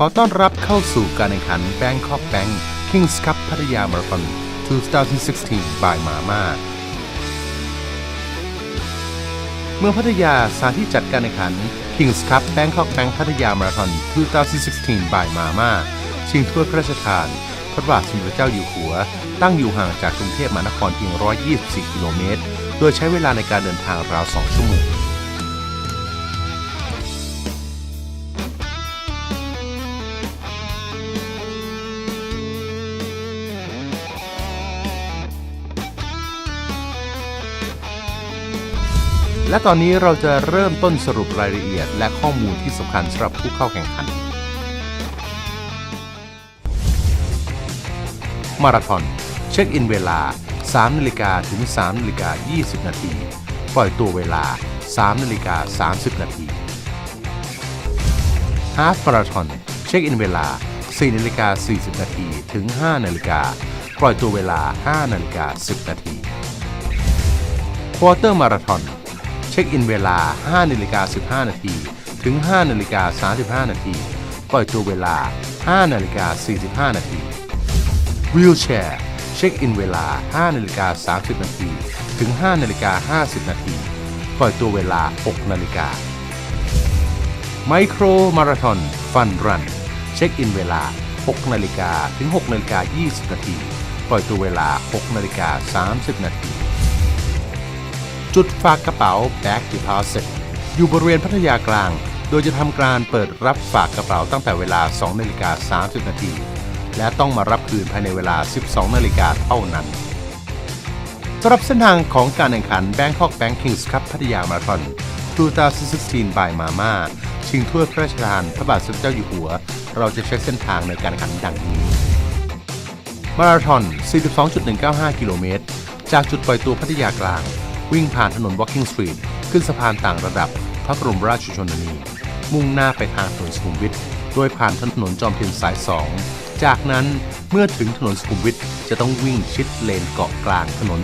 ขอต้อนรับเข้าสู่การแข่งขัน Bangkok Bank Kings Cup พัทยามาราธอน2016 by Mama เมืองพัทยาสถานที่จัดการแข่งขัน Kings Cup Bangkok Bank พัทยามาราธอน2016 by Mama ชิงถ้วยพระราชทาน พระบาทสมเด็จพระเจ้าอยู่หัว ตั้งอยู่ห่างจากกรุงเทพมหานครเพียง 124 กิโลเมตร โดยใช้เวลาในการเดินทางราว 2 ชั่วโมง และตอนนี้เราจะเริ่มต้นสรุปรายละเอียด และข้อมูลที่สำคัญสำหรับผู้เข้าแข่งขัน มาราธอน เช็คอินเวลา 3นาฬิกาถึง3นาฬิกา20 นาที ปล่อยตัวเวลา 3นาฬิกา30 นาทีฮาฟมาราธอนเช็คอินเวลา 4นาฬิกา40 นาทีถึง 5 นาฬิกา ปล่อยตัวเวลา 5 นาฬิกา 10 นาทีควอเตอร์มาราธอน ช็คอินเวลา 5นาฬิกา15 นาที ถึง 5นาฬิกา35 นาที ปล่อยตัวเวลา 5นาฬิกา45 นาทีวีลแชร์เช็คอินเวลา 5นาฬิกา30 นาที ถึง 5นาฬิกา50 นาที ปล่อยตัวเวลา 6นาฬิกาไมโครมาราธอนฟันรัน เช็คอินเวลา 6นาฬิกาถึง6นาฬิกา20 นาที ปล่อยตัวเวลา 6นาฬิกา30 นาที จุดฝากกระเป๋า Back Deposit อยู่บริเวณพัทยากลาง โดยจะทำการเปิดรับฝากกระเป๋าตั้งแต่เวลา 2 นาฬิกา 30 นาที และต้องมารับคืนภายในเวลา 12 นาฬิกาเท่านั้นสำหรับเส้นทางของการแข่งขัน Bangkok Bank Kings Cup พัทยามาราธอน2016 by Mama ชิงถ้วยพระราชทานพระบาทสมเด็จเจ้าอยู่หัว เราจะใช้เส้นทางในการแข่งขันดังนี้ มาราธอน 42.195 กิโลเมตร จากจุดปล่อยตัวพัทยากลาง วิ่งผ่านถนน Walking Street ขึ้นสะพานต่างระดับ พระบรมราชชนนี มุ่งหน้าไปทางถนนสุขุมวิทโดยผ่านถนนจอมเทียนสาย 2 จากนั้นเมื่อถึงถนนสุขุมวิทจะต้องวิ่งชิดเลนเกาะกลางถนน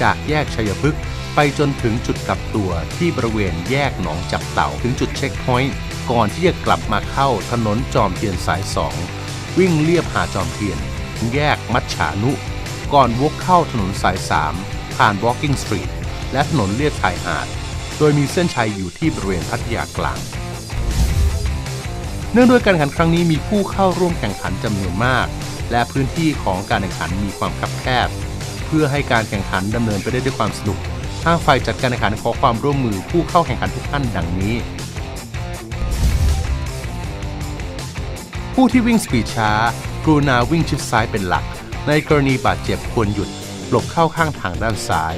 จากแยกชัยพฤกษ์ไปจนถึงจุดกลับตัวที่บริเวณแยกหนองจับเต่าถึงจุดเช็คพอยต์ก่อนที่จะกลับมาเข้าถนนจอมเทียนสาย 2 วิ่งเลียบหาดจอมเทียน แยกมัชฉานุ ก่อนวกเข้าถนนสาย 3 ผ่าน Walking Street และถนนเลียบชายหาด โดยมีเส้นชัยอยู่ที่บริเวณพัทยากลาง เนื่องด้วยการแข่งขันครั้งนี้มีผู้เข้าร่วมแข่งขันจำนวนมาก และพื้นที่ของการแข่งขันมีความคับแคบ เพื่อให้การแข่งขันดำเนินไปได้ด้วยความสนุกทางฝ่ายจัดการแข่งขันขอความร่วมมือผู้เข้าแข่งขันทุกท่านดังนี้ ผู้ที่วิ่งสปีดช้ากรุณาวิ่งชิดซ้ายเป็นหลัก ในกรณีบาดเจ็บควรหยุด หลบเข้าข้างทางด้านซ้าย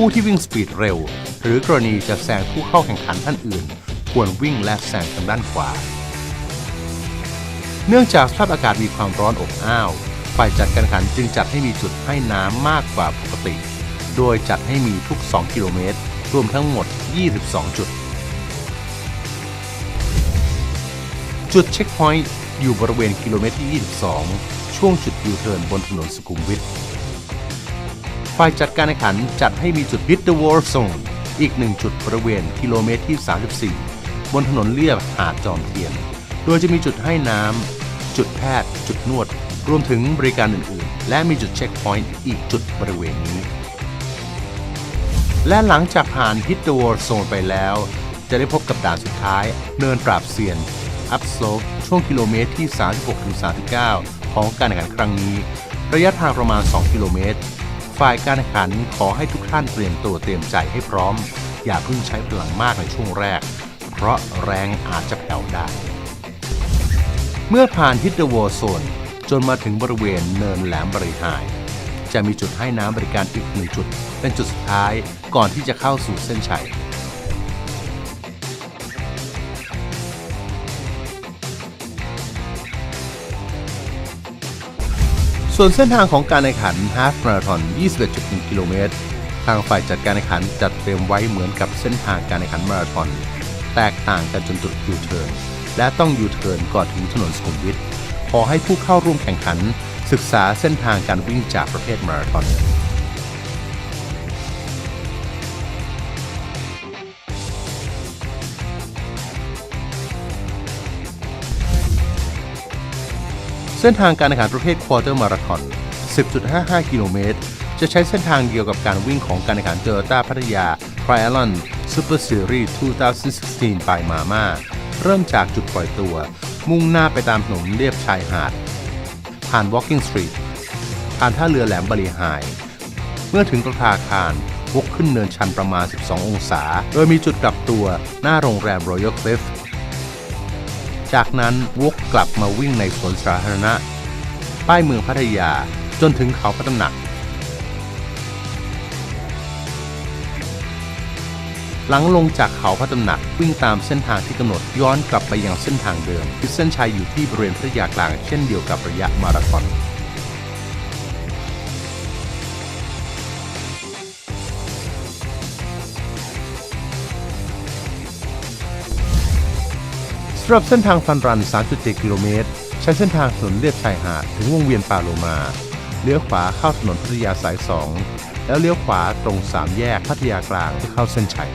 ผู้ที่วิ่งสปีดเร็ว หรือกรณีจะแซงผู้เข้าแข่งขันท่านอื่น ควรวิ่งและแซงทางด้านขวา เนื่องจากสภาพอากาศมีความร้อนอบอ้าวฝ่ายจัดการแข่งขันจึงจัดให้มีจุดให้น้ำมากกว่าปกติ โดยจัดให้มีทุก 2 กิโลเมตร รวมทั้งหมด 22 จุด จุดเช็คพอยต์อยู่บริเวณกิโลเมตรที่ 22 ช่วงจุดยูเทิร์นบนถนนสุขุมวิท ฝ่ายจัดการแข่งขันจัดให้มีจุด Hit the War Zone อีกหนึ่งจุดบริเวณกิโลเมตรที่ 34 บนถนนเลียบหาดจอมเทียน โดยจะมีจุดให้น้ำ จุดแพทย์ จุดนวด รวมถึงบริการอื่นๆ และมีจุดเช็คพอยต์อีกจุดบริเวณนี้ และหลังจากผ่าน Hit the War Zone ไปแล้ว จะได้พบกับด่านสุดท้าย เนินปราบเซียน Up Slope ช่วงกิโลเมตรที่ 36-39 ของการแข่งขันครั้งนี้ ระยะทางประมาณ 2 กิโลเมตร ฝ่ายการแข่งขันขอให้ทุกท่านเตรียมตัวเตรียมใจให้พร้อม อย่าเพิ่งใช้พลังมากในช่วงแรก เพราะแรงอาจจะแผ่วได้ เมื่อผ่านฮิตเดอร์วอร์โซนจนมาถึงบริเวณเนินแหลมบริหายจะมีจุดให้น้ำบริการอีกหนึ่งจุด เป็นจุดสุดท้ายก่อนที่จะเข้าสู่เส้นชัย ส่วนเส้นทางของการแข่งขันฮาฟมาราธอน 21.1 กิโลเมตร ทางฝ่ายจัดการแข่งขันจัดเตรียมไว้เหมือนกับเส้นทางการแข่งขันมาราธอน แตกต่างกันจนจุดยูเทิร์นและต้องยูเทิร์นก่อนถึงถนนสุขุมวิท ขอให้ผู้เข้าร่วมแข่งขัน ศึกษาเส้นทางการวิ่งจากประเภทมาราธอน เส้นทางการแข่งขันประเภทควอเตอร์มาราธอน 10.55 กิโลเมตร จะใช้เส้นทางเดียวกับการวิ่งของการแข่งขันเจอร์ต้าพัทยา Triathlon Super Series 2016 ไปมาม่า เริ่มจากจุดปล่อยตัว มุ่งหน้าไปตามถนนเลียบชายหาด ผ่าน Walking Street ผ่านท่าเรือแหลมบริหาย เมื่อถึงประภาคารวกขึ้นเนินชันประมาณ 12 องศา โดยมีจุดกลับตัวหน้าโรงแรม Royal Cliff จากนั้นวกกลับมาวิ่งในสวนสาธารณะ ป้ายเมืองพัทยาจนถึงเขาพระตำหนัก หลังลงจากเขาพระตำหนักวิ่งตามเส้นทางที่กำหนดย้อนกลับไปยังเส้นทางเดิมคือเส้นชัยอยู่ที่บริเวณพัทยากลางเช่นเดียวกับระยะมาราธอนำหรับเส้นทางฟันรัน 3.7 กิโลเมตร ใช้เส้นทางถนนเลียบชายหาดถึงวงเวียนปาโลมา เลี้ยวขวาเข้าถนนพัทยาสาย 2 แล้วเลี้ยวขวาตรง 3 แยกพัทยากลางเพื่อเข้าเส้นชัย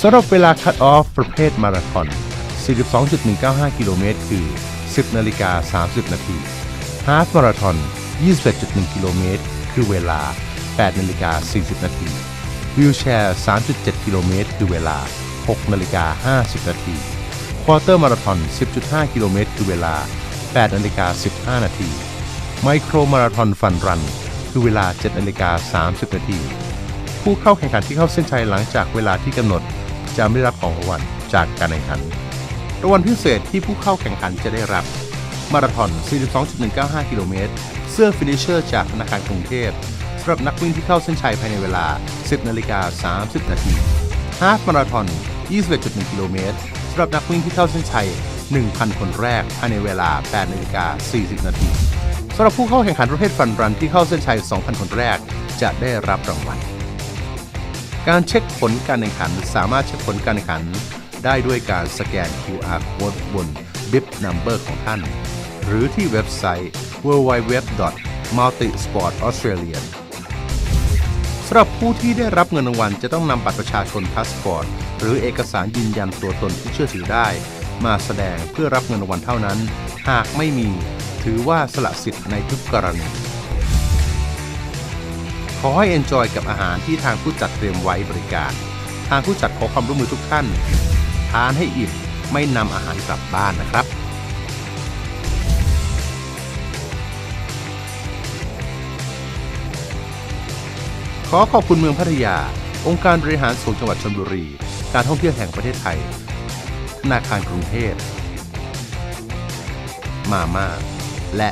สำหรับเวลาคัตออฟประเภทมาราธอน 42.195 กิโลเมตร คือ 10 นาฬิกา 30 นาทีฮาฟมาราธอน 21.1 กิโลเมตร คือเวลา 8 นาฬิกา 40 นาทีวิวแชร์ 3.7 กิโลเมตร คือเวลา 6 นาฬิกา 50 นาทีควอเตอร์มาราธอน 10.5 กิโลเมตร คือเวลา 8 นาฬิกา 15 นาทีไมโครมาราธอนฟันรัน คือเวลา 7 นาฬิกา 30 นาทีผู้เข้าแข่งขันที่เข้าเส้นชัยหลังจากเวลาที่กำหนดจะไม่ได้รับของรางวัลจากการแข่งขัน รางวัลพิเศษที่ผู้เข้าแข่งขันจะได้รับ มาราธอน 42.195 กิโลเมตร เสื้อฟินิชเชอร์จากธนาคารกรุงเทพสำหรับนักวิ่งที่เข้าเส้นชัยภายในเวลา 10 นาฬิกา 30 นาทีฮาฟมาราธอน 21.1 กิโลเมตรสำหรับนักวิ่งที่เข้าเส้นชัย 1,000 คนแรกภายในเวลา 8 นาฬิกา 40 นาทีสำหรับผู้เข้าแข่งขันประเภทฟันรันที่เข้าเส้นชัย 2,000 คนแรก จะได้รับรางวัล การเช็คผลการแข่งขันสามารถเช็คผลการแข่งขัน ได้ด้วยการสแกน QR code บน Bib Number ของท่าน หรือที่เว็บไซต์ www.multisportaustralian สำหรับผู้ที่ได้รับเงินรางวัลจะต้องนำบัตรประชาชนพาสปอร์ต หรือเอกสารยืนยันตัวตนที่เชื่อถือได้ มาแสดงเพื่อรับเงินรางวัลเท่านั้น หากไม่มี ถือว่าสละสิทธิ์ในทุกกรณีขอให้ enjoy กับอาหารที่ทางผู้จัดเตรียมไว้บริการ ทางผู้จัดขอความร่วมมือทุกท่าน ทานให้อิ่มไม่นำอาหารกลับบ้านนะครับขอขอบคุณเมืองพัทยา องค์การบริหารส่วนจังหวัดชลบุรี การท่องเที่ยวแห่งประเทศไทย ธนาคารกรุงเทพ มาม่า และ